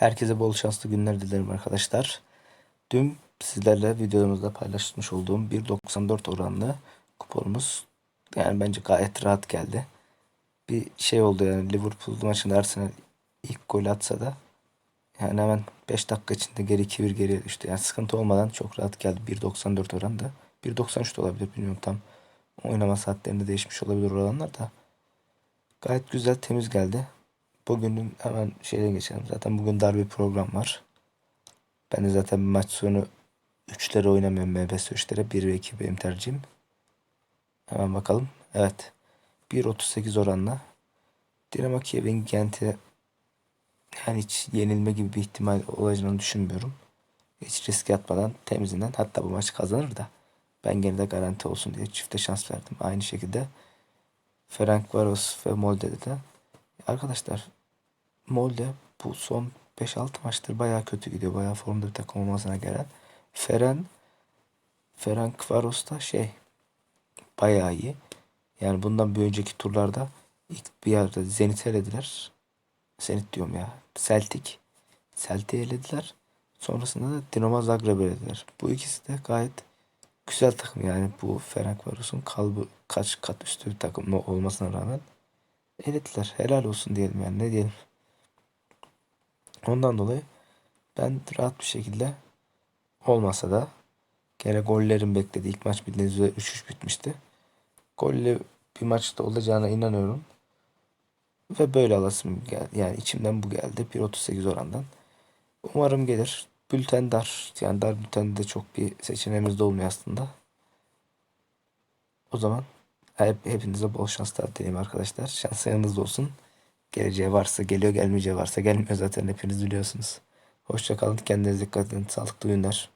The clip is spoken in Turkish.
Herkese bol şanslı günler dilerim arkadaşlar. Dün sizlerle videomuzda paylaşmış olduğum 1.94 oranlı kuponumuz yani bence gayet rahat geldi. Bir şey oldu yani Liverpool maçında Arsenal ilk gol atsa da yani hemen 5 dakika içinde geri 2-1 geriye düştü. Yani sıkıntı olmadan çok rahat geldi. 1.94 oranda. 1.93 de olabilir bilmiyorum tam. Oynama saatlerinde değişmiş olabilir oranlar da. Gayet güzel temiz geldi. Bugünün hemen şeyden geçelim. Zaten bugün dar bir program var. Ben de zaten maç sonu 3'lere oynamıyorum. MBS 3'lere 1 ve 2 benim tercihim. Hemen bakalım. Evet. 1.38 oranla. Dinamo Kiev'in Gent'e yani hiç yenilme gibi bir ihtimal olacağını düşünmüyorum. Hiç risk atmadan temizinden hatta bu maçı kazanır da ben gene de garanti olsun diye çifte şans verdim. Aynı şekilde Ferenc Varos ve Molde'de de arkadaşlar Molde bu son 5-6 maçtır bayağı kötü gidiyor. Bayağı formda bir takım olmasına gelen. Feren Ferenc Varos da şey bayağı iyi. Yani bundan bir önceki turlarda ilk bir yerde Zenit'i elediler. Zenit diyorum ya. Celtic. Celtic'i elediler. Sonrasında da Dinamo Zagreb'i elediler. Bu ikisi de gayet güzel takım yani bu Ferencvaros'un kalbı kaç kat üstü bir takım olmasına rağmen elediler. Helal olsun diyelim yani ne diyelim. Ondan dolayı ben rahat bir şekilde olmasa da gene gollerin bekledi. İlk maç bildiğiniz üzere 3-3 bitmişti. Golle bir maçta olacağına inanıyorum. Ve böyle alasım geldi. Yani içimden bu geldi. 1.38 orandan. Umarım gelir. Bülten dar. Yani dar bültende çok bir seçeneğimiz de olmuyor aslında. O zaman hep, hepinize bol şanslar dileyim arkadaşlar. Şans yanınızda olsun. Geleceği varsa geliyor, gelmeyeceği varsa gelmiyor zaten hepiniz biliyorsunuz. Hoşça kalın. Kendinize dikkat edin. Sağlıklı günler.